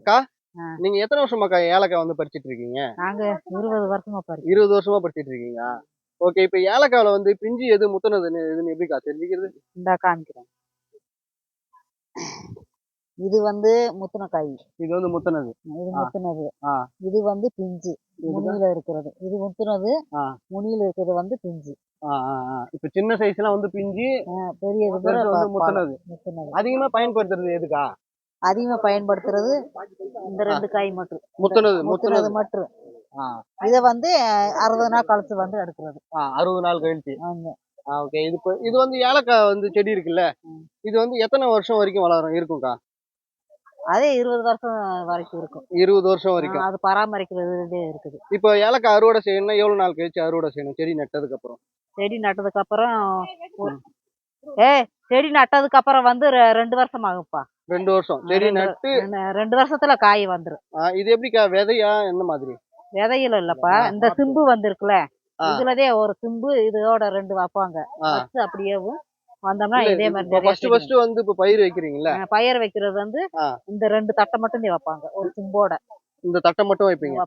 அக்கா. நீங்க எத்தனை வருஷமாக்கா ஏலக்காய் வந்து பறிச்சிட்டு இருக்கீங்க நாங்க இருபது வருஷமா பாரு இருபது வருஷமா பறிச்சிட்டு இருக்கீங்க ஓகே இப்ப ஏலக்காயில வந்து பிஞ்சு எது முத்துனதுன்னு எதுன்னு எப்படிக்கா தெரிஞ்சுக்கிறது இந்தா காமிக்கிறேன் இது வந்து முத்துனக்காய் இது வந்து முத்துனது இது. முத்துனது. இது வந்து பிஞ்சு. முனியில இருக்கிறது இது முத்துனது. முனியில இருக்கிறது வந்து பிஞ்சு. இப்ப சின்ன சைஸ் எல்லாம் வந்து பிஞ்சு பெரிய. முத்துனது முத்துனது அதிகமா பயன்படுத்துறது எதுக்கா அதிகமா பயன்படுத்துறது இந்த ரெண்டு காய் மட்டும். முத்துனது முத்துனது மட்டும். இத வந்து அறுபது நாள் கழிச்சு வந்து எடுக்கிறது. அறுபது நாள் கழிச்சு. ஓகே இது இது வந்து ஏலக்காய் வந்து செடி இருக்குல்ல. இது வந்து எத்தனை வருஷம் வரைக்கும் வளரும்? இருக்கும்க்கா? அதே இருபது வருஷம் வரைக்கும் இருக்கும். இருபது வருஷம் வரைக்கும். அது பராமரிக்கிறது இருக்குது. இப்போ ஏலக்காய் அறுவடை செய்யணும்னா எவ்வளவு நாள் கழிச்சு அறுவடை செய்யணும்? செடி நட்டதுக்கு அப்புறம். செடி நட்டதுக்கு அப்புறம் ஏய் செடி நட்டதுக்கு அப்புறம் வந்து ரெண்டு வருஷம் ஆகும்ப்பா ரெண்டு வருஷம். செடி ரெண்டு- நட்டு ரெண்டு- வருஷத்துல காய் வந்துரும் இது எப்படிக்கா விதையா எந்த மாதிரி? விதையில இல்லப்பா. இந்த சிம்பு வந்திருக்குல. இதுலதே ஒரு சிம்பு இதோட ரெண்டு வைப்பாங்க. அப்படியேவும் வந்தோம்னா இதே மாதிரி ஃபர்ஸ்ட் ஃபர்ஸ்ட் வந்து இப்போ பயிர் வைக்கிறீங்கல்ல? வரும். பயிர் வைக்கிறது வந்து. இந்த ரெண்டு தட்டை மட்டும் வைப்பாங்க ஒரு சிம்போட. இந்த தட்டை மட்டும் வைப்பீங்க?